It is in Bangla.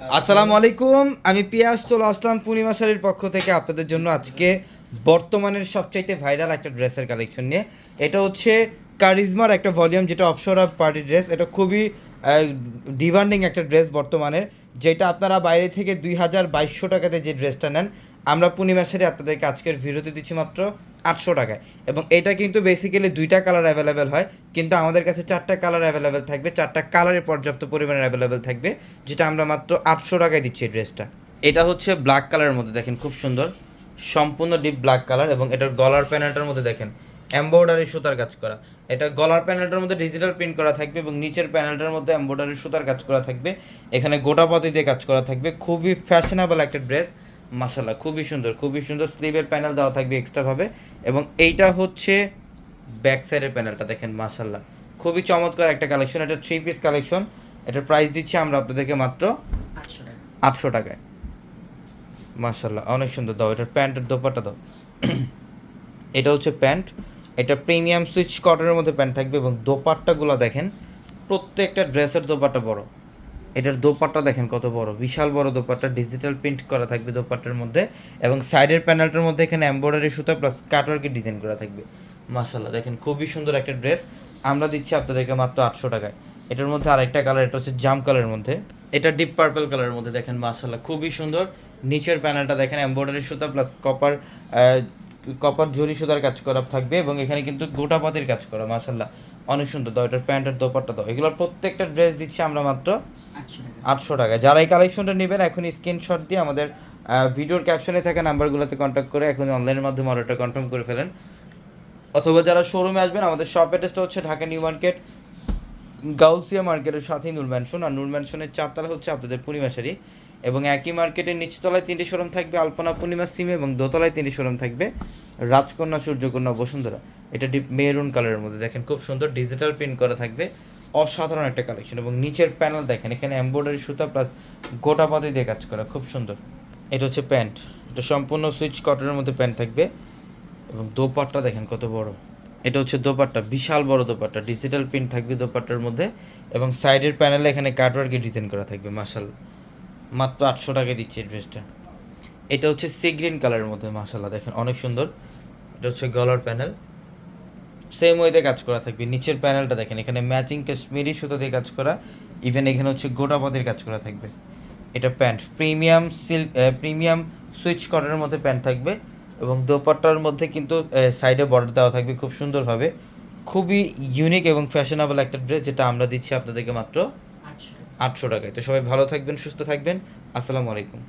আসসালামু আলাইকুম, আমি পিয়াস, চলে আসলাম পূর্ণিমা শাড়ির পক্ষ থেকে আপনাদের জন্য আজকে বর্তমানের সবচাইতে ভাইরাল একটা ড্রেসের কালেকশন নিয়ে। এটা হচ্ছে কারিজমার একটা ভলিউম যেটা অফশোর অফ পার্টি ড্রেস, এটা খুবই ডিমান্ডিং একটা ড্রেস বর্তমানের, যেটা আপনারা বাইরে থেকে দুই হাজার বাইশশো টাকাতে যে ড্রেসটা নেন, আমরা পূর্ণিমা আপনাদেরকে আজকের ভিডিওতে দিচ্ছি মাত্র আটশো টাকায়। এবং এটা কিন্তু বেসিক্যালি দুইটা কালার অ্যাভেলেবেল হয়, কিন্তু আমাদের কাছে চারটা কালার অ্যাভেলেবেল থাকবে, চারটা কালারের পর্যাপ্ত পরিমাণে অ্যাভেলেবেল থাকবে, যেটা আমরা মাত্র আটশো টাকায় দিচ্ছি এই ড্রেসটা। এটা হচ্ছে ব্ল্যাক কালারের মধ্যে দেখেন, খুব সুন্দর, সম্পূর্ণ ডিপ ব্ল্যাক কালার এবং এটার গলার প্যানেলটার মধ্যে দেখেন এম্বয়ডারি সুতার কাজ করা। এটা গলার প্যানেলটার মধ্যে ডিজিটাল প্রিন্ট করা থাকবে এবং নিচের প্যানেলটার মধ্যে এম্বয়ডারি সুতার কাজ করা থাকবে। এখানে গোটা পাতি দিয়ে কাজ করা থাকবে। খুবই ফ্যাশনেবল একটা ড্রেস মাসাল্লাহ খুবই সুন্দর খুবই সুন্দর স্লিভের প্যানেল দেওয়া থাকবে এক্সট্রাভাবে এবং এইটা হচ্ছে ব্যাক সাইডের প্যানেলটা দেখেন মাসাল্লাহ খুবই চমৎকার একটা কালেকশন এটা থ্রি পিস কালেকশন এটার প্রাইস দিচ্ছি আমরা আপনাদেরকে মাত্র আটশো আটশো টাকায়। মাসাল্লাহ অনেক সুন্দর দাও এটার প্যান্টের দোপাটা দাও। এটা হচ্ছে প্যান্ট। এটা প্রিমিয়াম সুইচ কটনের মধ্যে প্যান্ট থাকবে এবং দোপাট্টাগুলো দেখেন, প্রত্যেকটা ড্রেসের দোপাট্টা বড়। এটার দোপাট্টা দেখেন কত বড়, বিশাল বড় দোপাট্টা ডিজিটাল প্রিন্ট করা থাকবে দোপাট্টার মধ্যে এবং সাইডের প্যানেলটার মধ্যে এখানে এমব্রয়ডারি সুতা প্লাস কাটওয়ার্কের ডিজাইন করা থাকবে। মাসাল্লাহ দেখেন খুবই সুন্দর একটা ড্রেস আমরা দিচ্ছি আপনাদেরকে মাত্র আটশো টাকায়। এটার মধ্যে আরেকটা কালার এটা হচ্ছে জাম কালারের মধ্যে। এটা ডিপ পার্পল কালারের মধ্যে দেখেন মাসাল্লাহ খুবই সুন্দর। নিচের প্যানেলটা দেখেন এমব্রয়ডারি সুতা প্লাস কপার কপার ঝুরি সুতার কাজ করা থাকবে এবং এখানে কিন্তু গোটা পাতির কাজ করা মাসাল্লাহ অনেক সুন্দর দাও এটার প্যান্টের দোপাট্টা দাও। এগুলোর প্রত্যেকটা ড্রেস দিচ্ছি আমরা মাত্র আটশো টাকা। যারা এই কালেকশনটা নেবেন এখন স্ক্রিনশট দিয়ে আমাদের ভিডিওর ক্যাপশনে থাকা নাম্বারগুলোতে কন্ট্যাক্ট করে এখন অনলাইনের মাধ্যমে অর্ডারটা কনফার্ম করে ফেলেন। অথবা যারা শোরুমে আসবেন আমাদের শপ অ্যাড্রেসটা হচ্ছে ঢাকা নিউ মার্কেট গাউসিয়া মার্কেটের সাথেই নূর ম্যানশন আর নূর ম্যানশনের চারতলা হচ্ছে আপনাদের পূর্ণিমাশারি এবং একই মার্কেটের নিচতলায় তিনটি শোরুম থাকবে আলপনা পূর্ণিমা সিমে এবং দোতলায় তিনটি শোরুম থাকবে রাজকন্যা, সূর্যকন্যা, বসুন্ধরা। এটা ডিপ মেরুন কালারের মধ্যে। দেখেন, খুব সুন্দর ডিজিটাল প্রিন্ট করা থাকবে। অসাধারণ একটা কালেকশন। এবং নিচের প্যানেল দেখেন, এখানে এমব্রয়ডারি সুতা প্লাস গোটা পাতি দিয়ে কাজ করা। খুব সুন্দর। এটা হচ্ছে প্যান্ট। এটা সম্পূর্ণ সুইচ কটনের মধ্যে প্যান্ট থাকবে। এবং দোপাটটা দেখেন, কত বড়। এটা হচ্ছে দোপাট্টা, বিশাল বড় দোপাট্টা ডিজিটাল প্রিন্ট থাকবে দোপাট্টার মধ্যে এবং সাইডের প্যানেলে এখানে কাটওয়ার্কের ডিজাইন করা থাকবে মাসাল মাত্র আটশো টাকা দিচ্ছে ড্রেসটা এটা হচ্ছে সি গ্রিন কালারের মধ্যে মাসাল্লাহ দেখেন, অনেক সুন্দর। এটা হচ্ছে গলার প্যানেল সেম ওয়েতে কাজ করা থাকবে। নিচের প্যানেলটা দেখেন, এখানে ম্যাচিং কাশ্মীরি সুতো দিয়ে কাজ করা ইভেন এখানে হচ্ছে গোটা পাতির কাজ করা থাকবে। এটা pant premium silk premium Swiss কটনের মধ্যে প্যান্ট থাকবে। এবং দোপাট্টার মধ্যে কিন্তু সাইডে বর্ডার দেওয়া থাকবে খুব সুন্দরভাবে। খুবই ইউনিক এবং ফ্যাশনেবল একটা ড্রেস যেটা আমরা দিচ্ছি আপনাদেরকে মাত্র আটশো টাকায়। তো সবাই ভালো থাকবেন সুস্থ থাকবেন। আসসালামু আলাইকুম।